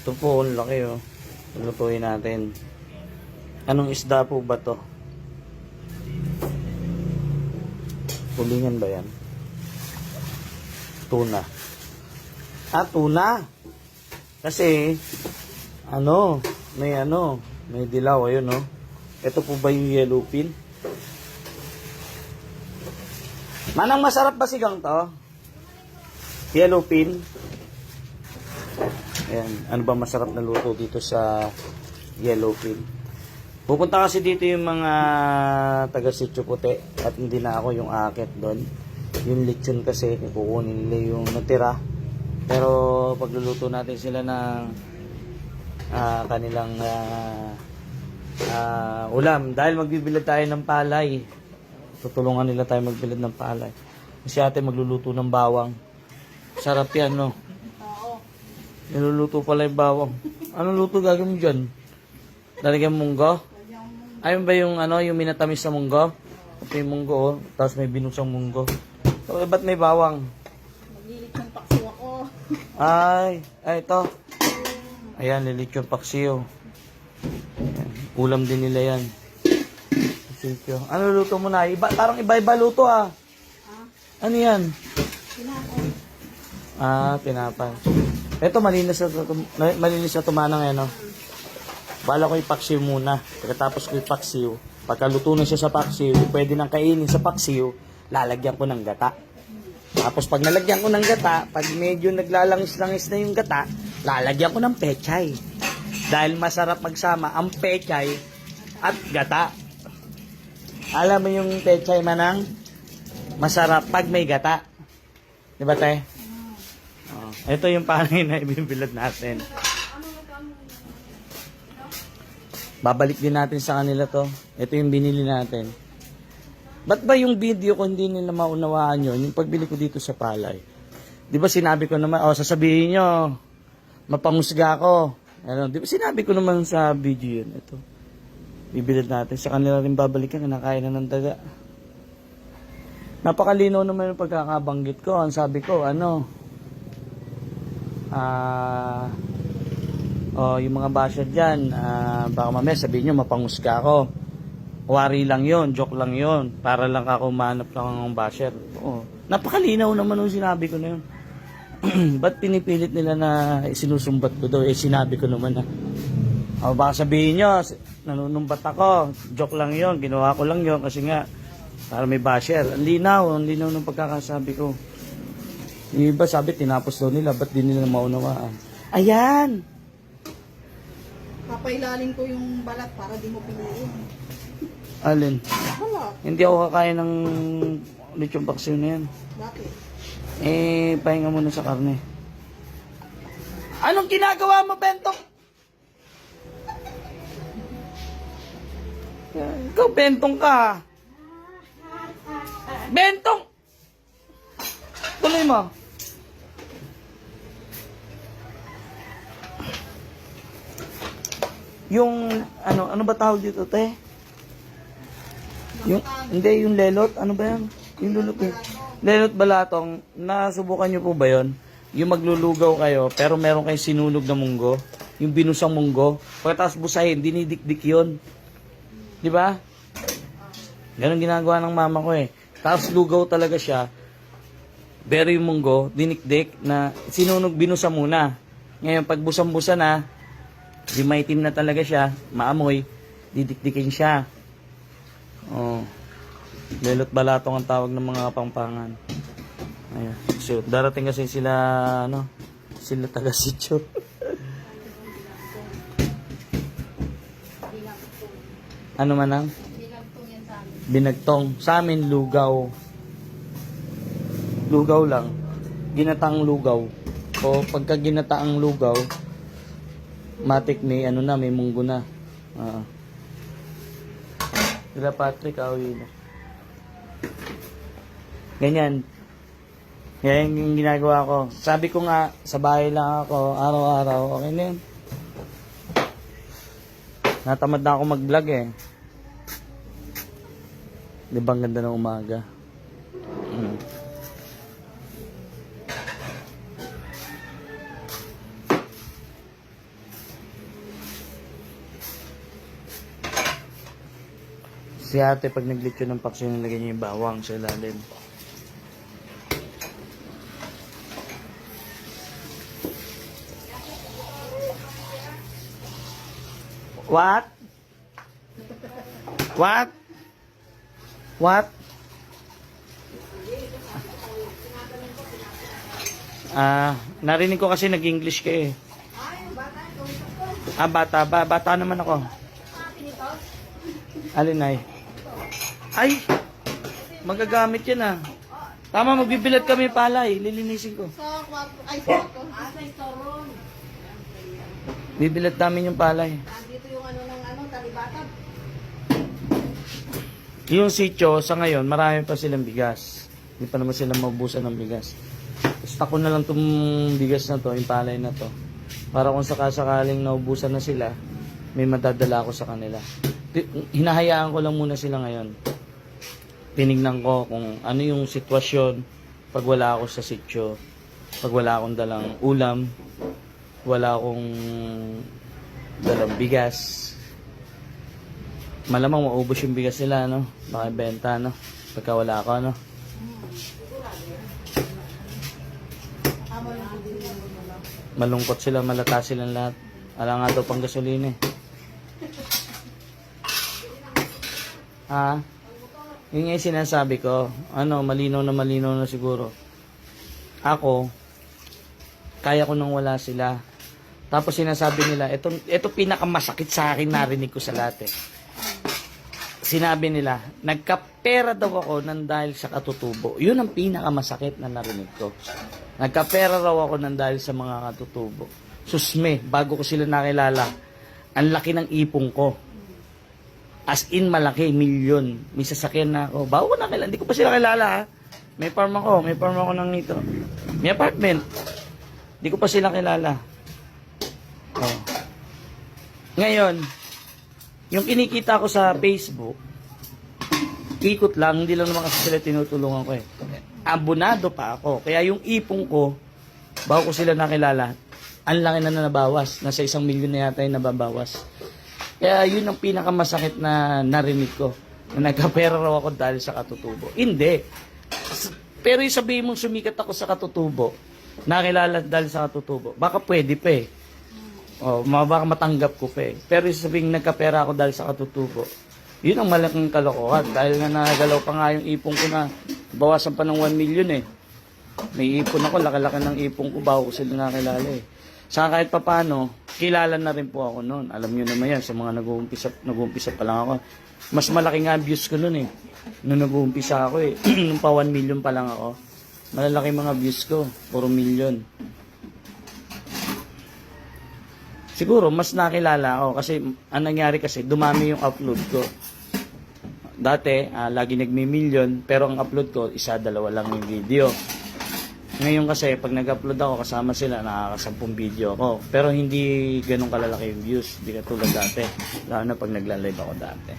Ito po, ang laki oh. Lutuin natin. Anong isda po ba to? Tulingan ba yan? Tuna. Ah, tuna. Kasi, ano, may ano, may dilaw, ayun oh. Ito po ba yung yellowfin? Manang masarap ba sigang to? Yellowfin? Ayan, ano ba masarap na luto dito sa yellowfin? Pupunta kasi dito yung mga taga Sitio Puti at hindi na ako yung akit doon. Yung lechon kasi, kukunin nila yung natira. Pero pagluluto natin sila ng ah, kanilang ah, ah, ulam. Dahil magbibilad tayo ng palay. Tutulungan nila tayo magbilad ng palay. Kasi ate magluluto ng bawang. Sarap yan, no? Niluluto pala yung bawang. Anong luto gagawin mo dyan? Lalagyan munggo? Ayun ba yung ano, yung minatamis na munggo? Ito yung munggo, oh. Tapos may binusang munggo. So, eh, ba't may bawang? Maglilit ng pakso ako. Ay, ay ito. Ayan, lilitsyon paksiyo. Ayan, Ulam din nila yan. Paksiyo. Ano luto mo na? Iba, parang iba-iba luto ah. Ha? Ano yan? Kinakain. Ah, tinapay. Ito, malinis na, malinis na tumanang ano. Bala ko ipaksiw muna. Pagkatapos ko ipaksiw, pagkaluto na siya sa paksiw, pwede nang kainin sa paksiw, lalagyan ko ng gata. Tapos pag nalagyan ko ng gata, pag medyo naglalangis-langis na yung gata, lalagyan ko ng pechay. Dahil masarap magsama ang pechay at gata. Alam mo yung pechay manang? Masarap pag may gata. Di ba, te? Oh, ito yung panay na ibibilad natin. Babalik din natin sa kanila to. Ito yung binili natin. Ba't ba yung video ko hindi nila maunawaan yun? Yung pagbili ko dito sa palay. Di ba sinabi ko naman, oh sasabihin nyo, mapamusga ako. Ano, di ba sinabi ko naman sa video yun. Ito. Bibilad natin. Sa kanila rin babalikan, kinakain na ng daga. Napakalino naman yung pagkakabanggit ko. Ang sabi ko, ano, ah, oh, yung mga basher dyan, ah, baka mamaya sabihin nyo, mapangusga ako. Wari lang yon joke lang yon para lang ako manap lang ng basher. Oo. Napakalinaw naman nung sinabi ko na yun. Ba't pinipilit nila na sinusumbat ko daw? Eh, sinabi ko naman na. O baka sabihin nyo, nanunumbat ako. Joke lang yon ginawa ko lang yon kasi nga, para may basher. Ang linaw, ang linaw ng pagkakasabi ko. Yung iba sabi, tinapos daw nila, ba't di nila maunawaan? Ayan! Papailalim ko yung balat para di mo piliin. Alin? Wala. Hindi ako kakain ng lechong paksiw na yan. Bakit? Eh, pahinga muna sa karne. Anong ginagawa mo, Bentong? Ikaw, Bentong ka. Bentong! Tuloy mo. Yung, ano, ano ba tawag dito, te? Yung, hindi, yung lelot, ano ba yan? Yung lulupin. Lelot balatong, nasubukan nyo po ba yon? Yung maglulugaw kayo, pero meron kayong sinunog na munggo, yung binusang munggo, pagkatapos busahin, dinidikdik yon. Di ba? Ganon ginagawa ng mama ko eh. Tapos lugaw talaga siya, pero munggo, dinikdik na sinunog binusa muna. Ngayon, pag busang-busa na, di maitim na talaga siya, maamoy, didikdikin siya. Oh. Lelot balatong ang tawag ng mga kapampangan. Ayan. So, darating kasi sila, ano, sila taga sityo. ano man ang? Binagtong yan sa amin. Binagtong. Sa amin, lugaw. Lugaw lang. Ginataang lugaw. O pagka ginataang lugaw, matik may ano na, may munggo na. Ah. Sila Patrick, awi na. Ganyan. Yan yung ginagawa ko. Sabi ko nga, sa bahay lang ako, araw-araw, okay na yun. Natamad na ako mag-vlog eh. Di ba ang ganda ng umaga? Si ate, pag naglitsyo ng paksiw, nilagay niya yung bawang sa ilalim. What? What? What? Ah, narinig ko kasi nag-English ka eh. Ah, bata ba? Bata naman ako. Alin ay? Ay! Magagamit yan ah. Tama, magbibilad kami palay. Lilinisin ko. Sa kwarto, ay sa kwarto. Ah, sa storeroom. Bibilad namin yung palay. Andito yung ano ng ano, talibatan. Yung sityo, sa ngayon, marami pa silang bigas. Hindi pa naman sila maubusan ng bigas. Stock ko na lang itong bigas na to, yung palay na to. Para kung sakasakaling naubusan na sila, may madadala ako sa kanila. Hinahayaan ko lang muna sila ngayon. Tinignan ko kung ano yung sitwasyon pag wala ako sa sityo. Pag wala akong dalang ulam, wala akong dalang bigas, Malamang maubos yung bigas nila, no? Baka benta, no? Pagka wala ako, no? Malungkot sila, malata silang lahat. Ala nga daw pang gasolina, eh. Ha? Yun yung sinasabi ko. Ano, malinaw na malinaw na siguro. Ako, kaya ko nang wala sila. Tapos sinasabi nila, ito, ito pinakamasakit sa akin narinig ko sa lahat eh. Sinabi nila, nagkapera daw ako ng dahil sa katutubo. Yun ang pinakamasakit na narinig ko. Nagkapera raw ako ng dahil sa mga katutubo. Susme, bago ko sila nakilala, ang laki ng ipong ko. As in malaki, milyon. May sasakyan na ako. Bago ko nakilala, hindi ko pa sila kilala ha. May farm ako, may farm ako ng ito. May apartment. Hindi ko pa sila kilala. Oh. Ngayon, yung kinikita ko sa Facebook, ikot lang, hindi lang naman kasi sila tinutulungan ko eh. Abonado pa ako. Kaya yung ipong ko, bago ko sila nakilala, ang laki na na nabawas. Nasa isang milyon na yata yung nababawas. Kaya yun ang pinakamasakit na narinig ko. Na nagkapera raw ako dahil sa katutubo. Hindi. Pero yung sabihin mong sumikat ako sa katutubo, nakilala dahil sa katutubo, baka pwede pa eh. Oh, ma- baka matanggap ko pa eh. Pero yung sabihin nagkapera ako dahil sa katutubo, yun ang malaking kalokohan. Dahil nga nagalaw pa nga yung ipong ko na bawasan pa ng 1 million eh. May ipon ako, laki-laki ng ipon ko bago ko sila nakilala eh. Sa kahit papano, kilala na rin po ako noon. Alam nyo naman yan, sa mga nag-uumpisa, nag-uumpisa pa lang ako. Mas malaki nga views ko noon eh. Nung nag-uumpisa ako eh. Nung pa 1 million pa lang ako. Malalaki mga views ko. Puro million. Siguro, mas nakilala ako kasi ang nangyari kasi, dumami yung upload ko. Dati, ah, lagi nagmi-million, pero ang upload ko, isa, dalawa lang yung video. Ngayon kasi, pag nag-upload ako, kasama sila, nakakasampung video ako. Pero hindi ganun kalalaki yung views, hindi katulad dati. Lalo na pag nagla-live ako dati.